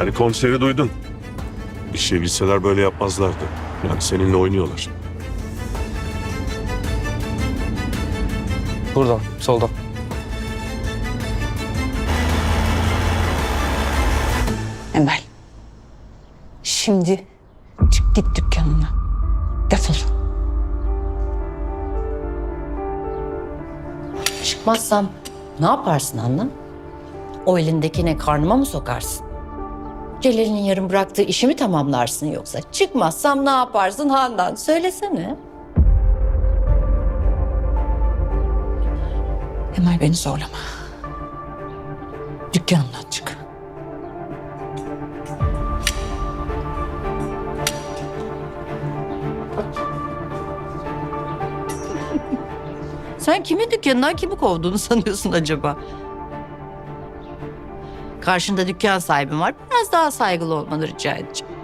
Yani konseri duydun. Bir şey bilseler böyle yapmazlardı. Yani seninle oynuyorlar. Buradan, soldan. Emel. Şimdi çık git dükkanına. Defol. Çıkmazsam ne yaparsın Handan? O elindekine karnıma mı sokarsın? Celal'in yarım bıraktığı işi mi tamamlarsın yoksa? Çıkmazsam ne yaparsın Handan? Söylesene. Emel beni zorlama. Dükkanımdan çık. Sen kimin dükkanından kimi kovduğunu sanıyorsun acaba? Karşında dükkan sahibin var. Biraz daha saygılı olmanı rica edeceğim.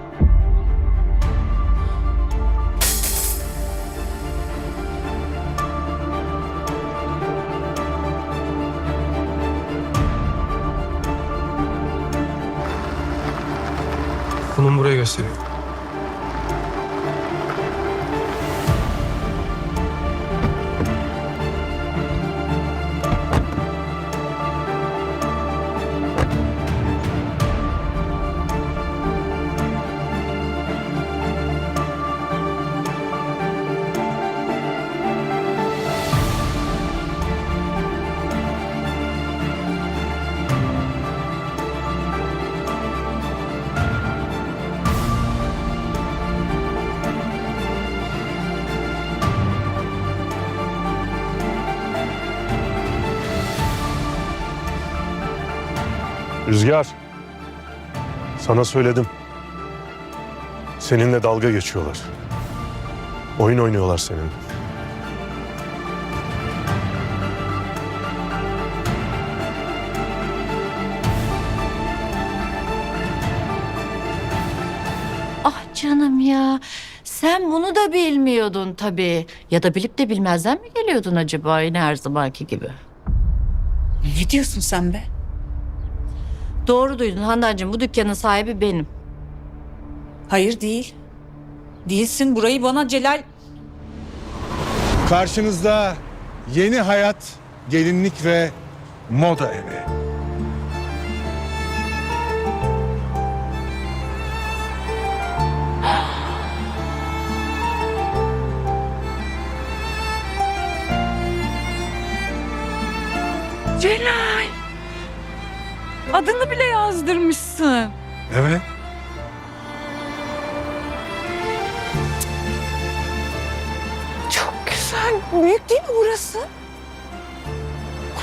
Konum buraya gösteriyor. Rüzgar. Sana söyledim. Seninle dalga geçiyorlar. Oyun oynuyorlar seninle. Ah canım ya. Sen bunu da bilmiyordun tabii. Ya da bilip de bilmezden mi geliyordun acaba yine her zamanki gibi? Ne diyorsun sen be? Doğru duydun Handancığım bu dükkanın sahibi benim. Hayır değil. Değilsin. Burayı bana Celal... Karşınızda yeni hayat, gelinlik ve moda evi. Adını bile yazdırmışsın. Evet. Çok güzel. Büyük değil mi burası?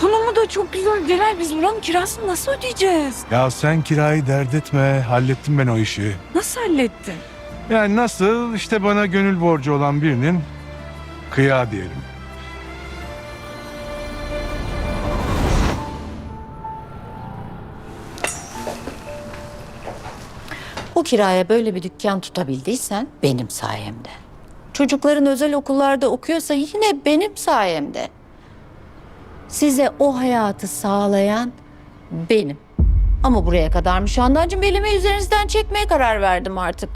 Konumu da çok güzel. Celal biz buranın kirasını nasıl ödeyeceğiz? Ya sen kirayı dert etme. Hallettim ben o işi. Nasıl hallettin? Yani nasıl? işte bana gönül borcu olan birinin kıya diyelim. O kiraya böyle bir dükkan tutabildiysen benim sayemde. Çocukların özel okullarda okuyorsa yine benim sayemde. Size o hayatı sağlayan benim. Ama buraya kadarmış Handancığım elimi üzerinizden çekmeye karar verdim artık.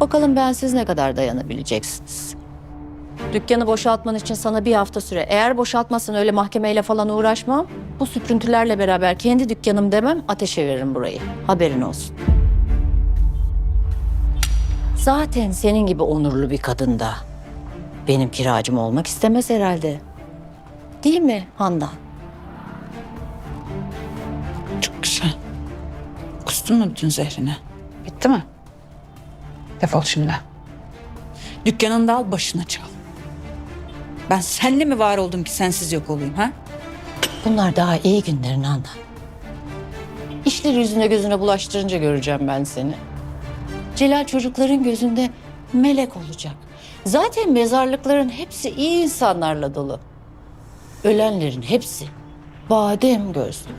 Bakalım ben siz ne kadar dayanabileceksiniz. Dükkanı boşaltman için sana bir hafta süre. Eğer boşaltmasın öyle mahkemeyle falan uğraşmam. Bu süprüntülerle beraber kendi dükkanım demem ateşe veririm burayı. Haberin olsun. Zaten senin gibi onurlu bir kadın da benim kiracım olmak istemez herhalde. Değil mi Handan? Çok güzel. Kustun mu bütün zehrine? Bitti mi? Defol şimdi. Dükkanını da al başına çal. Ben senle mi var oldum ki sensiz yok olayım ha? Bunlar daha iyi günlerin Handan. İşleri yüzüne gözüne bulaştırınca göreceğim ben seni. Celal çocukların gözünde melek olacak. Zaten mezarlıkların hepsi iyi insanlarla dolu. Ölenlerin hepsi badem gözlü.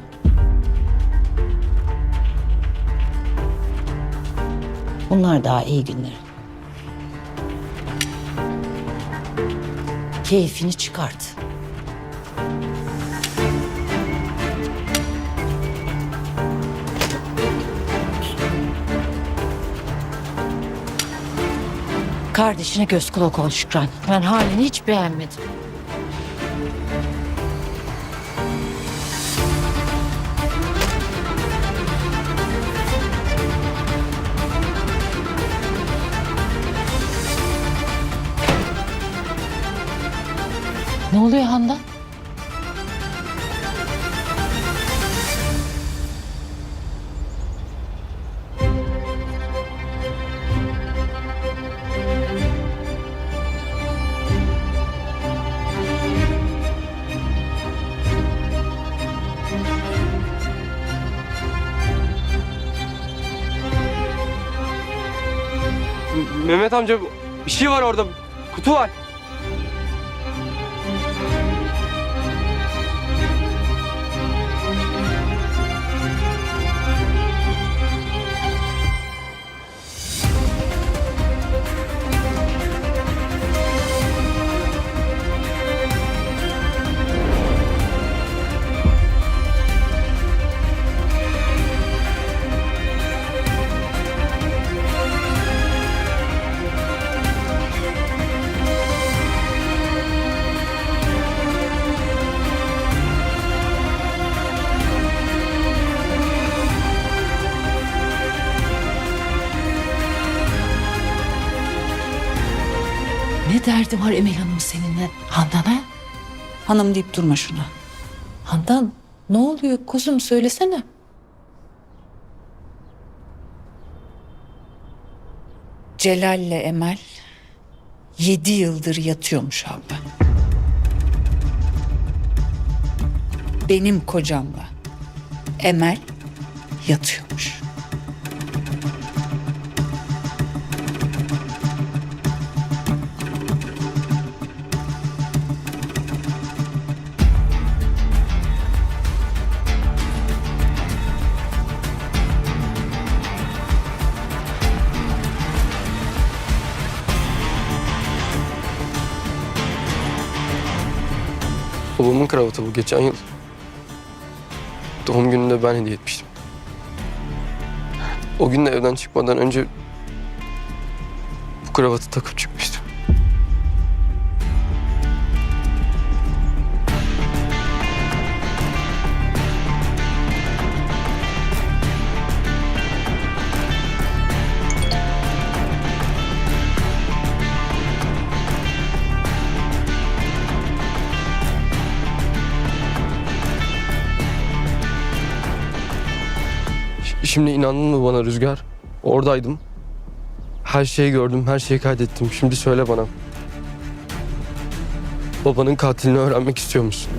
Bunlar daha iyi günler. Keyfini çıkart. Kardeşine göz kulak ol Şükran. Ben halini hiç beğenmedim. Ne oluyor Handan? Mehmet amca bir şey var orada. Kutu var. Derdi var Emel Hanım seninle? Handan'a? Hanım deyip durma şuna. Handan ne oluyor kuzum söylesene. Celal'le Emel yedi yıldır yatıyormuş abi. Benim kocamla Emel yatıyormuş. Babamın kravatı bu geçen yıl. Doğum gününde ben hediye etmiştim. O gün de evden çıkmadan önce bu kravatı takıp çıkmıştım. Şimdi inandın mı bana Rüzgar? Oradaydım. Her şeyi gördüm, her şeyi kaydettim. Şimdi söyle bana. Babanın katilini öğrenmek istiyor musun?